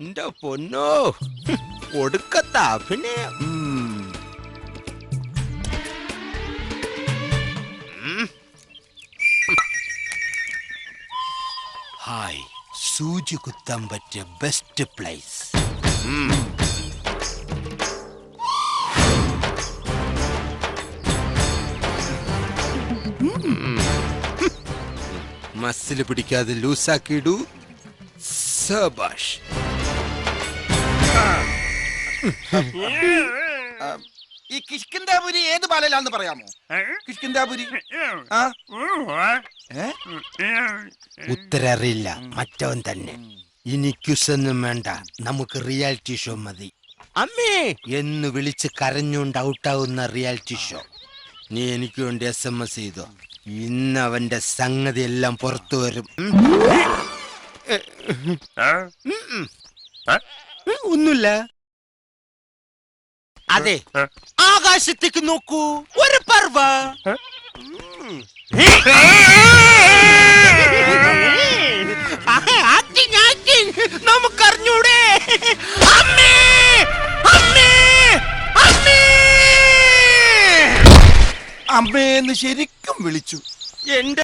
എന്റെ പൊന്നോ. ഒടുക്കത്ത. ഉം. ഹായ് സൂചി കുത്താൻ പറ്റിയ ബെസ്റ്റ് പ്ലേസ്. മസിൽ പിടിക്കാതെ ലൂസാക്കിയിടൂ. സബാഷ്. ഈ കിഷ്കിന്താപുരി ഏത് പാലയിലാന്ന് പറയാമോ? കിഷ്കിന്താപുരി? ഉത്തരറിയില്ല. മറ്റവൻ തന്നെ. ഇനി ക്യുസൊന്നും വേണ്ട. നമുക്ക് റിയാലിറ്റി ഷോ മതി. അമ്മേ! എന്ന് വിളിച്ച് കരഞ്ഞുകൊണ്ട് ഔട്ടാവുന്ന റിയാലിറ്റി ഷോ. നീ എനിക്ക് വേണ്ടി എസ് എം എസ് ചെയ്തോ. ഇന്ന് അവന്റെ സംഗതി എല്ലാം പുറത്തു വരും. ഒന്നുമില്ല. അതെ. ആകാശത്തേക്ക് നോക്കൂ. ഒരു പർവ നമുക്കറിഞ്ഞൂടെ. അമ്മേ. അമ്മേ. അമ്മേ. അമ്മേന്ന് ശരിക്കും വിളിച്ചു. എന്റെ